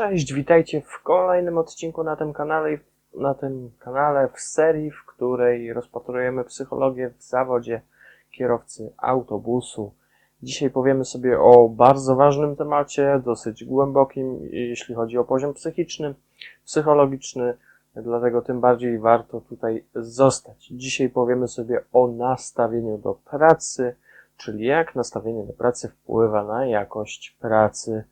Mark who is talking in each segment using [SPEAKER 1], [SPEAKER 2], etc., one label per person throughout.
[SPEAKER 1] Cześć, witajcie w kolejnym odcinku na tym kanale, na tym kanale w serii, w której rozpatrujemy psychologię w zawodzie kierowcy autobusu. Dzisiaj powiemy sobie o bardzo ważnym temacie, dosyć głębokim, jeśli chodzi o poziom psychiczny, psychologiczny, dlatego tym bardziej warto tutaj zostać. Dzisiaj powiemy sobie o nastawieniu do pracy, czyli jak nastawienie do pracy wpływa na jakość pracy.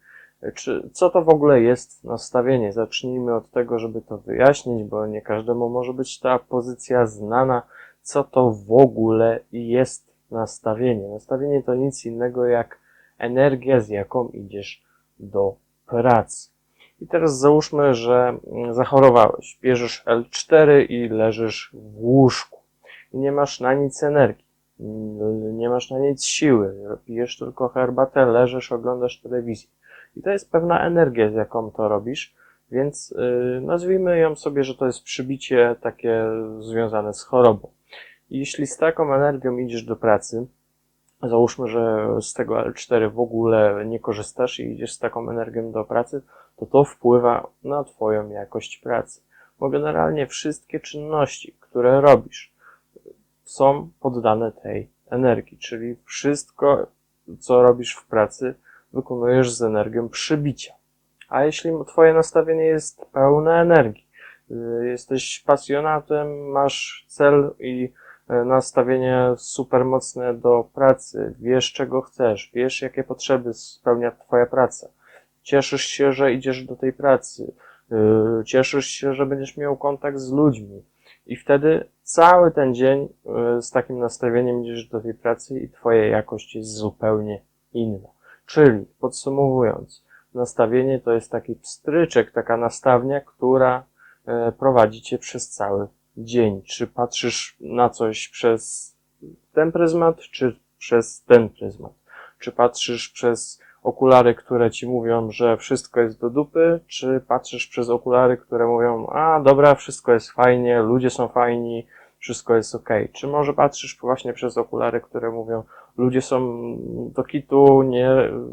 [SPEAKER 1] Czy, co to w ogóle jest nastawienie? Zacznijmy od tego, żeby to wyjaśnić, bo nie każdemu może być ta pozycja znana. Co to w ogóle jest nastawienie? Nastawienie to nic innego jak energia, z jaką idziesz do pracy. I teraz załóżmy, że mm, zachorowałeś. Bierzesz L4 i leżysz w łóżku. I nie masz na nic energii. Nie masz na nic siły. Pijesz tylko herbatę, leżysz, oglądasz telewizję. I to jest pewna energia, z jaką to robisz, więc yy, nazwijmy ją sobie, że to jest przybicie takie związane z chorobą. I jeśli z taką energią idziesz do pracy, załóżmy, że z tego L4 w ogóle nie korzystasz i idziesz z taką energią do pracy, to to wpływa na Twoją jakość pracy. Bo generalnie wszystkie czynności, które robisz, są poddane tej energii, czyli wszystko, co robisz w pracy, wykonujesz z energią przybicia. A jeśli Twoje nastawienie jest pełne energii, y, jesteś pasjonatem, masz cel i y, nastawienie super mocne do pracy, wiesz czego chcesz, wiesz jakie potrzeby spełnia Twoja praca, cieszysz się, że idziesz do tej pracy, y, cieszysz się, że będziesz miał kontakt z ludźmi i wtedy cały ten dzień z takim nastawieniem idziesz do tej pracy i Twoja jakość jest zupełnie inna. Czyli podsumowując, nastawienie to jest taki pstryczek, taka nastawnia, która e, prowadzi cię przez cały dzień. Czy patrzysz na coś przez ten pryzmat, czy przez ten pryzmat? Czy patrzysz przez okulary, które ci mówią, że wszystko jest do dupy, czy patrzysz przez okulary, które mówią, a dobra, wszystko jest fajnie, ludzie są fajni, wszystko jest ok. Czy może patrzysz właśnie przez okulary, które mówią, ludzie są do kitu, nie,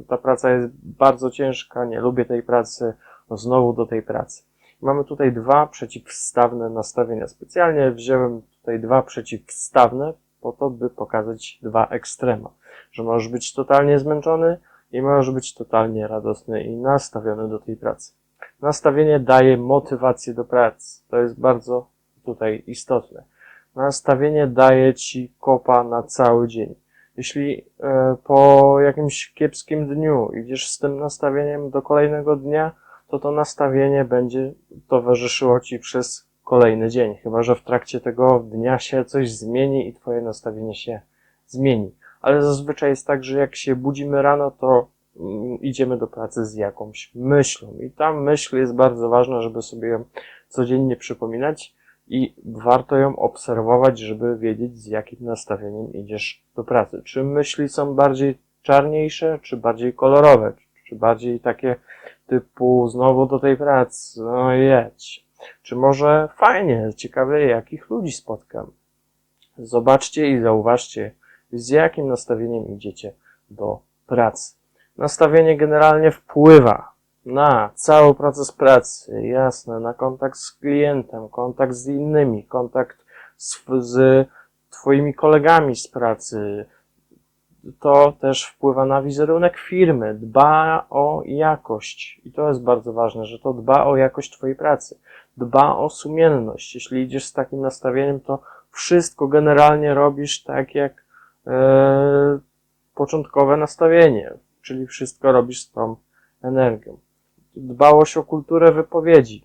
[SPEAKER 1] ta praca jest bardzo ciężka, nie lubię tej pracy, no znowu do tej pracy. Mamy tutaj dwa przeciwstawne nastawienia. Specjalnie wziąłem tutaj dwa przeciwstawne po to, by pokazać dwa ekstrema. Że możesz być totalnie zmęczony i możesz być totalnie radosny i nastawiony do tej pracy. Nastawienie daje motywację do pracy. To jest bardzo tutaj istotne. Nastawienie daje ci kopa na cały dzień. Jeśli e, po jakimś kiepskim dniu idziesz z tym nastawieniem do kolejnego dnia, to to nastawienie będzie towarzyszyło ci przez kolejny dzień. Chyba, że w trakcie tego dnia się coś zmieni i twoje nastawienie się zmieni. Ale zazwyczaj jest tak, że jak się budzimy rano, to mm, idziemy do pracy z jakąś myślą. I ta myśl jest bardzo ważna, żeby sobie ją codziennie przypominać i warto ją obserwować, żeby wiedzieć, z jakim nastawieniem idziesz do pracy. Czy myśli są bardziej czarniejsze, czy bardziej kolorowe, czy bardziej takie typu znowu do tej pracy, no jedź. Czy może fajnie, ciekawe, jakich ludzi spotkam. Zobaczcie i zauważcie, z jakim nastawieniem idziecie do pracy. Nastawienie generalnie wpływa na cały proces pracy, jasne, na kontakt z klientem, kontakt z innymi, kontakt z, z Twoimi kolegami z pracy. To też wpływa na wizerunek firmy, dba o jakość. I to jest bardzo ważne, że to dba o jakość Twojej pracy, dba o sumienność. Jeśli idziesz z takim nastawieniem, to wszystko generalnie robisz tak jak e, początkowe nastawienie, czyli wszystko robisz z tą energią dbałość o kulturę wypowiedzi.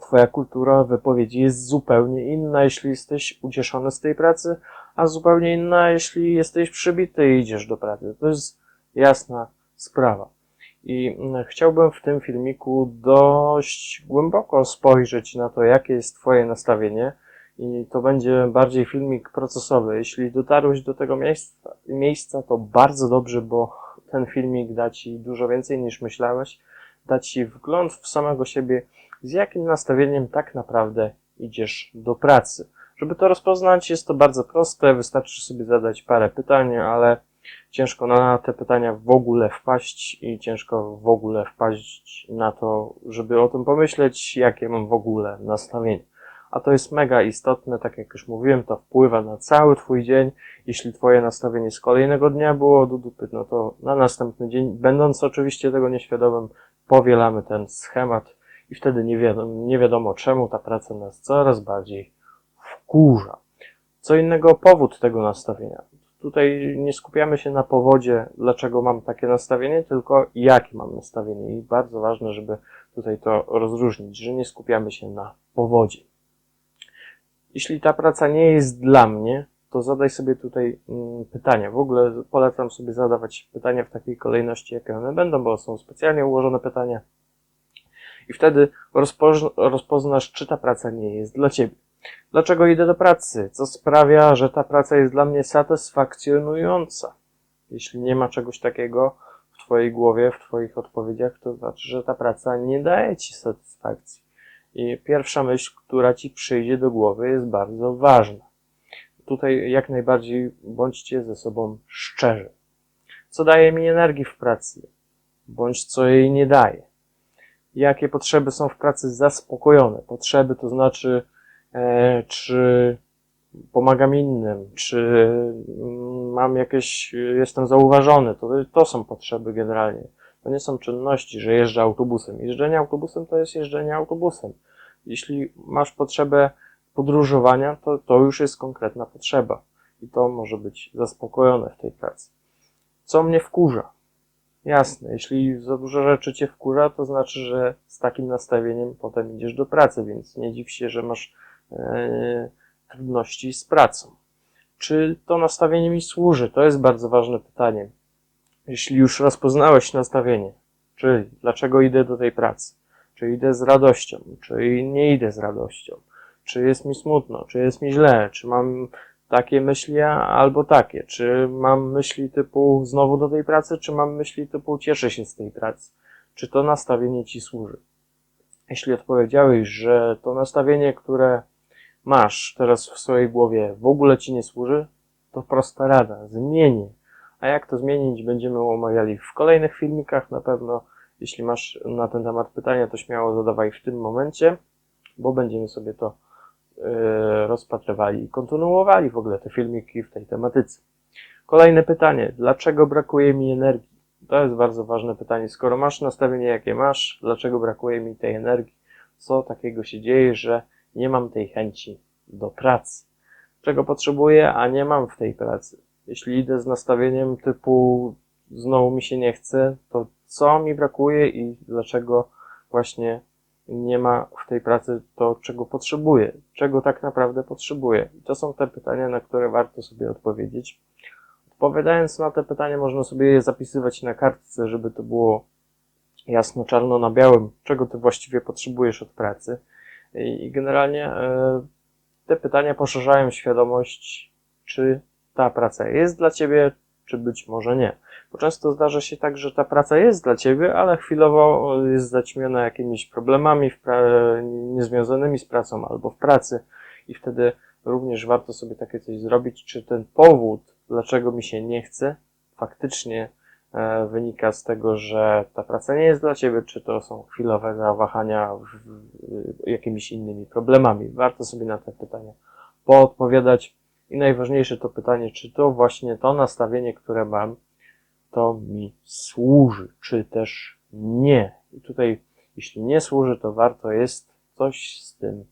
[SPEAKER 1] Twoja kultura wypowiedzi jest zupełnie inna, jeśli jesteś ucieszony z tej pracy, a zupełnie inna, jeśli jesteś przybity i idziesz do pracy. To jest jasna sprawa. I mm, chciałbym w tym filmiku dość głęboko spojrzeć na to, jakie jest Twoje nastawienie. I to będzie bardziej filmik procesowy. Jeśli dotarłeś do tego miejsca, miejsca, to bardzo dobrze, bo ten filmik da Ci dużo więcej niż myślałeś dać Ci wgląd w samego siebie, z jakim nastawieniem tak naprawdę idziesz do pracy. Żeby to rozpoznać, jest to bardzo proste, wystarczy sobie zadać parę pytań, ale ciężko na te pytania w ogóle wpaść i ciężko w ogóle wpaść na to, żeby o tym pomyśleć, jakie mam w ogóle nastawienie. A to jest mega istotne, tak jak już mówiłem, to wpływa na cały Twój dzień. Jeśli Twoje nastawienie z kolejnego dnia było do dupy, no to na następny dzień, będąc oczywiście tego nieświadomym, powielamy ten schemat i wtedy nie wiadomo, nie wiadomo czemu ta praca nas coraz bardziej wkurza. Co innego powód tego nastawienia. Tutaj nie skupiamy się na powodzie, dlaczego mam takie nastawienie, tylko jakie mam nastawienie. I bardzo ważne, żeby tutaj to rozróżnić, że nie skupiamy się na powodzie. Jeśli ta praca nie jest dla mnie, to zadaj sobie tutaj mm, pytania. W ogóle polecam sobie zadawać pytania w takiej kolejności, jakie one będą, bo są specjalnie ułożone pytania. I wtedy rozpoz- rozpoznasz, czy ta praca nie jest dla ciebie. Dlaczego idę do pracy? Co sprawia, że ta praca jest dla mnie satysfakcjonująca? Jeśli nie ma czegoś takiego w Twojej głowie, w Twoich odpowiedziach, to znaczy, że ta praca nie daje Ci satysfakcji. I pierwsza myśl, która Ci przyjdzie do głowy, jest bardzo ważna. Tutaj jak najbardziej bądźcie ze sobą szczerzy. Co daje mi energii w pracy? Bądź co jej nie daje? Jakie potrzeby są w pracy zaspokojone? Potrzeby to znaczy, e, czy pomagam innym, czy mm, mam jakieś, jestem zauważony, to, to są potrzeby generalnie. To nie są czynności, że jeżdżę autobusem. Jeżdżenie autobusem to jest jeżdżenie autobusem. Jeśli masz potrzebę podróżowania, to, to już jest konkretna potrzeba. I to może być zaspokojone w tej pracy. Co mnie wkurza? Jasne, jeśli za dużo rzeczy cię wkurza, to znaczy, że z takim nastawieniem potem idziesz do pracy, więc nie dziw się, że masz e, trudności z pracą. Czy to nastawienie mi służy? To jest bardzo ważne pytanie. Jeśli już rozpoznałeś nastawienie, czyli dlaczego idę do tej pracy, czy idę z radością, czy nie idę z radością, czy jest mi smutno, czy jest mi źle, czy mam takie myśli albo takie, czy mam myśli typu znowu do tej pracy, czy mam myśli typu cieszę się z tej pracy, czy to nastawienie ci służy. Jeśli odpowiedziałeś, że to nastawienie, które masz teraz w swojej głowie w ogóle ci nie służy, to prosta rada, zmień. A jak to zmienić, będziemy omawiali w kolejnych filmikach na pewno. Jeśli masz na ten temat pytania, to śmiało zadawaj w tym momencie, bo będziemy sobie to yy, rozpatrywali i kontynuowali w ogóle te filmiki w tej tematyce. Kolejne pytanie. Dlaczego brakuje mi energii? To jest bardzo ważne pytanie. Skoro masz nastawienie, jakie masz, dlaczego brakuje mi tej energii? Co takiego się dzieje, że nie mam tej chęci do pracy? Czego potrzebuję, a nie mam w tej pracy? Jeśli idę z nastawieniem typu znowu mi się nie chce, to co mi brakuje i dlaczego właśnie nie ma w tej pracy to, czego potrzebuję, czego tak naprawdę potrzebuję. I to są te pytania, na które warto sobie odpowiedzieć. Odpowiadając na te pytania, można sobie je zapisywać na kartce, żeby to było jasno, czarno na białym, czego ty właściwie potrzebujesz od pracy. I generalnie e, te pytania poszerzają świadomość, czy ta praca jest dla ciebie, czy być może nie. Bo często zdarza się tak, że ta praca jest dla ciebie, ale chwilowo jest zaćmiona jakimiś problemami niezwiązanymi z pracą albo w pracy i wtedy również warto sobie takie coś zrobić, czy ten powód, dlaczego mi się nie chce, faktycznie e, wynika z tego, że ta praca nie jest dla ciebie, czy to są chwilowe zawahania jakimiś innymi problemami. Warto sobie na te pytania poodpowiadać. I najważniejsze to pytanie, czy to właśnie to nastawienie, które mam, to mi służy, czy też nie. I tutaj, jeśli nie służy, to warto jest coś z tym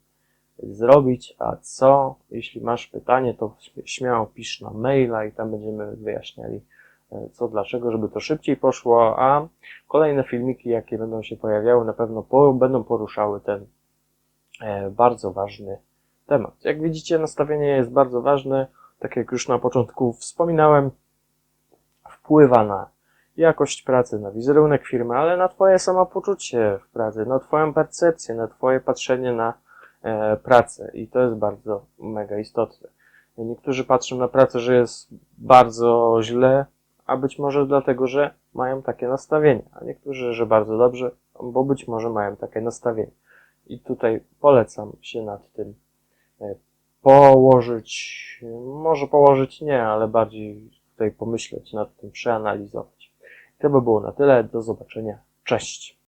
[SPEAKER 1] zrobić, a co, jeśli masz pytanie, to śmiało pisz na maila i tam będziemy wyjaśniali e, co, dlaczego, żeby to szybciej poszło, a kolejne filmiki, jakie będą się pojawiały, na pewno po, będą poruszały ten e, bardzo ważny temat. Jak widzicie, nastawienie jest bardzo ważne. Tak jak już na początku wspominałem, wpływa na jakość pracy, na wizerunek firmy, ale na Twoje samopoczucie w pracy, na Twoją percepcję, na Twoje patrzenie na e, pracę. I to jest bardzo mega istotne. Niektórzy patrzą na pracę, że jest bardzo źle, a być może dlatego, że mają takie nastawienie, a niektórzy, że bardzo dobrze, bo być może mają takie nastawienie. I tutaj polecam się nad tym położyć, może położyć nie, ale bardziej tutaj pomyśleć nad tym, przeanalizować. To by było na tyle. Do zobaczenia. Cześć.